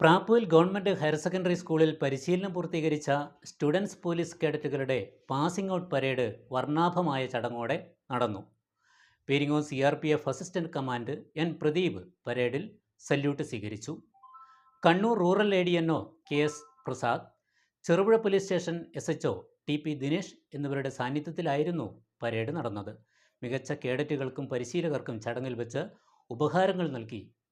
പ്രാപ്പൂൽ government higher secondary സ്കൂളിൽ പരിശീലനം പൂർത്തീകരിച്ച സ്റ്റുഡൻസ് പോലീസ് കേഡറ്റുകളുടെ പാസിംഗ് ഔട്ട് പരേഡ് വർണാഭമായ ചടങ്ങോടെ നടന്നു. പീരിങ്ങോ C R P F assistant command N Pradeep പരേഡിൽ സല്യൂട്ട് സ്വീകരിച്ചു. Kannur rural A D N O K S Prasad Cherupuzha police station S H O T P Dinesh എന്നിവരുടെ സാന്നിധ്യത്തിലായിരുന്നു parade നടന്നത്. മികച്ച കേഡറ്റുകൾക്കും പരിശീലകർക്കും ചടങ്ങിൽ വെച്ച് ഉപഹാരങ്ങൾ നൽകി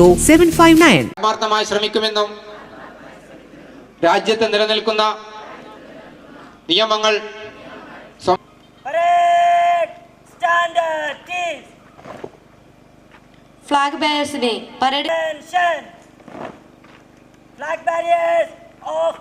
seven five nine ആത്മാർത്ഥമായി ശ്രമിക്കുമെന്നും രാജ്യത്ത് നിലനിൽക്കുന്ന നിയമങ്ങൾ. Flag ബെയർസിനെ parade Attention. Flag barriers off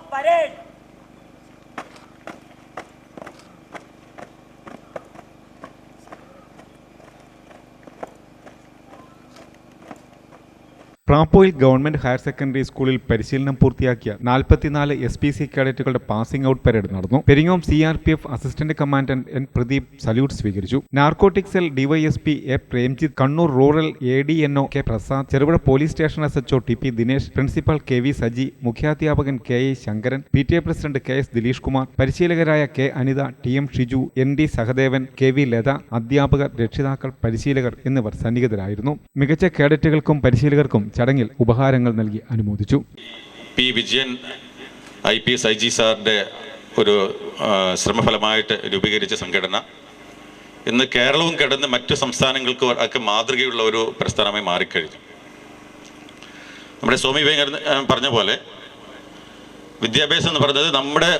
പ്രാപ്പോയിൽ ഗവൺമെന്റ് ഹയർ സെക്കൻഡറി സ്കൂളിൽ പരിശീലനം പൂർത്തിയാക്കിയ നാൽപ്പത്തിനാല് എസ് പി സി കേഡറ്റുകളുടെ പാസിംഗ് ഔട്ട് പരേഡ് നടന്നു. Peringome C R P F assistant commandant N Pradeep salute സ്വീകരിച്ചു. Narcotic cell DYSP A Premjith Kannur rural A D N O K Prasad Cherupuzha police station S H O T P Dinesh principal K V Saji മുഖ്യാധ്യാപകൻ K A Shankaran P T A president K S Dileesh Kumar പരിശീലകരായ K Anitha T M Shiju N D Sahadevan K V Latha അധ്യാപകർ രക്ഷിതാക്കൾ പരിശീലകർ എന്നിവർ സന്നിഹിതരായിരുന്നു. മികച്ച കേഡറ്റുകൾക്കും പരിശീലകർക്കും ചടങ്ങിൽ ഉപഹാരങ്ങൾ നൽകി അനുമോദിച്ചു. P Vijayan I P S I G സാറിന്റെ ഒരു ശ്രമഫലമായിട്ട് രൂപീകരിച്ച സംഘടന. ഇന്ന് കേരളവും കടന്ന് മറ്റു സംസ്ഥാനങ്ങൾക്ക് ഒക്കെ മാതൃകയുള്ള ഒരു പ്രസ്ഥാനമായി മാറിക്കഴിഞ്ഞു. നമ്മുടെ സ്വാമി വിവേകാനന്ദ പറഞ്ഞ പോലെ വിദ്യാഭ്യാസം എന്ന് പറയുന്നത് നമ്മുടെ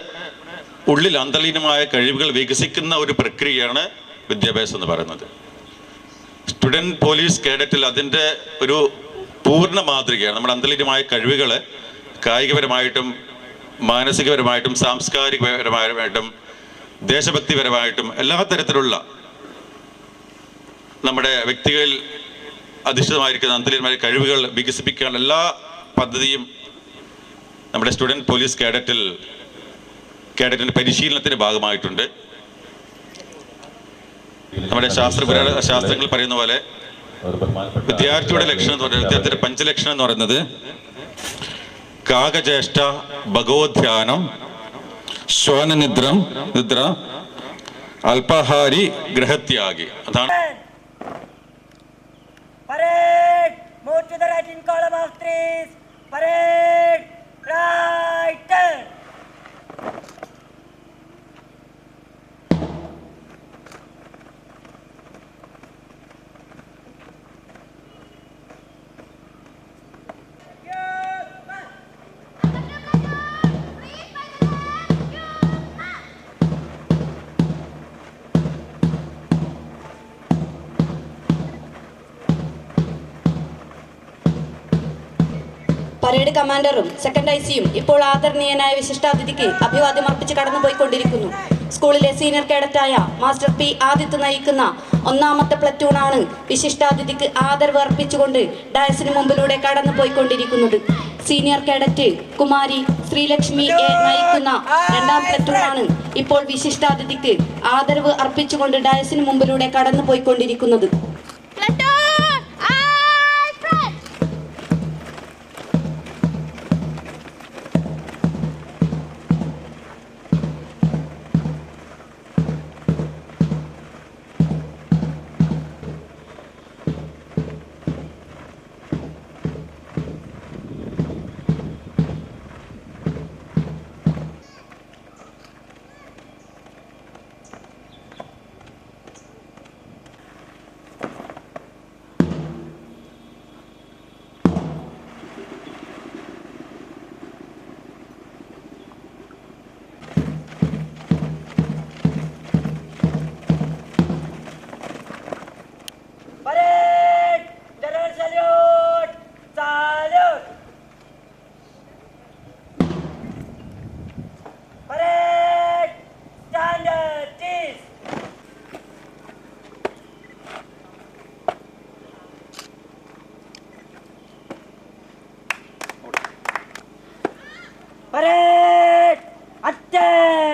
ഉള്ളിൽ അന്തർലീനമായ കഴിവുകൾ വികസിക്കുന്ന ഒരു പ്രക്രിയയാണ് വിദ്യാഭ്യാസം എന്ന് പറയുന്നത്. സ്റ്റുഡന്റ് പോലീസ് കേഡറ്റിൽ അതിന്റെ ഒരു പൂർണ മാതൃകയാണ്. നമ്മുടെ അന്തർലീനമായ കഴിവുകൾ കായികപരമായിട്ടും മാനസികപരമായിട്ടും സാംസ്കാരികപരമായിട്ടും ദേശഭക്തിപരമായിട്ടും എല്ലാ തരത്തിലുള്ള നമ്മുടെ വ്യക്തികളിൽ അധിഷ്ഠിതമായിരിക്കുന്ന അന്തലീനമായ കഴിവുകൾ വികസിപ്പിക്കാനുള്ള എല്ലാ പദ്ധതിയും നമ്മുടെ സ്റ്റുഡന്റ് പോലീസ് കേഡറ്റിൽ കേഡറ്റിന്റെ പരിശീലനത്തിന്റെ ഭാഗമായിട്ടുണ്ട്. നമ്മുടെ ശാസ്ത്ര ശാസ്ത്രങ്ങൾ പറയുന്ന പോലെ വിദ്യാർത്ഥിയുടെ ലക്ഷണം എന്ന് പറയുന്നത് വിദ്യാർത്ഥിയുടെ പഞ്ചലക്ഷണം എന്ന് പറയുന്നത് കാകചേഷ്ട ഭഗവധ്യാനം ശ്വാനനിദ്രം നിദ്ര അൽപഹാരി ഗ്രഹത്യാഗി അതാണ് Parade. Move to the right in column of threes. Parade. Parade കമാൻഡറും second I സിയും ഇപ്പോൾ ആദരണീയനായ വിശിഷ്ടാതിഥിക്ക് അഭിവാദ്യം അർപ്പിച്ച് കടന്നുപോയിക്കൊണ്ടിരിക്കുന്നു. സ്കൂളിലെ സീനിയർ കേഡറ്റായ മാസ്റ്റർ പി ആദിത്യ നയിക്കുന്ന ഒന്നാമത്തെ പ്ലറ്റൂണാണ് വിശിഷ്ടാതിഥിക്ക് ആദരവ് അർപ്പിച്ചുകൊണ്ട് ഡയസിന് മുമ്പിലൂടെ കടന്നുപോയിക്കൊണ്ടിരിക്കുന്നത്. Senior cadet Kumari Sreelakshmi A നയിക്കുന്ന രണ്ടാം പ്ലറ്റൂണാണ് ഇപ്പോൾ വിശിഷ്ടാതിഥിക്ക് ആദരവ് അർപ്പിച്ചുകൊണ്ട് ഡയസിന് മുമ്പിലൂടെ കടന്നുപോയിക്കൊണ്ടിരിക്കുന്നത്.